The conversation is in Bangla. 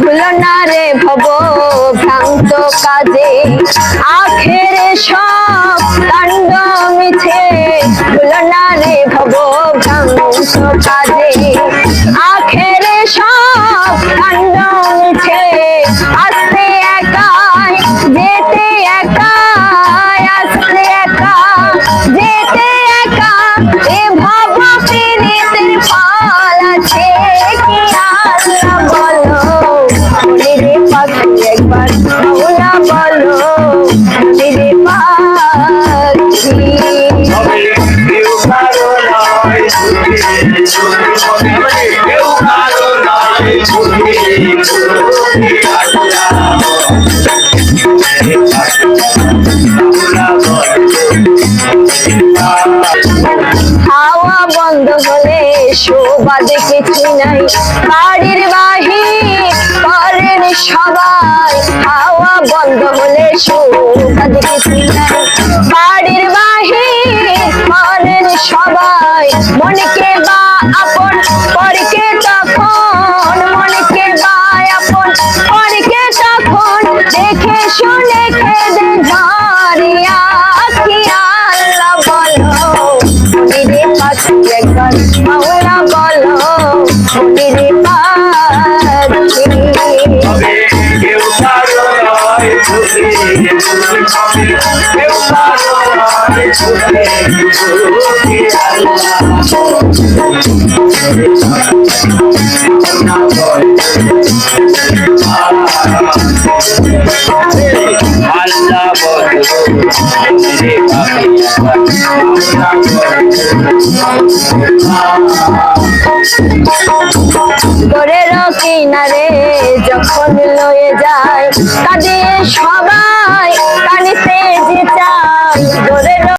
ভুলো না রে ভব ভ্রান্ত কাজে। আখের সব কাণ্ড মিছে। ভুলো না রে সুখী সুখী আল্লাহ হাওয়া বন্ধ হলে শোবাদে কিছু নাই বাড়ির বাহির। সবাই হাওয়া বন্ধ হলে বাড়ির বাহির মনের সবাই মনকে বা আপন পরকে তখন করে কিনারে যখন লয়ে যায় কাঁদে সবাই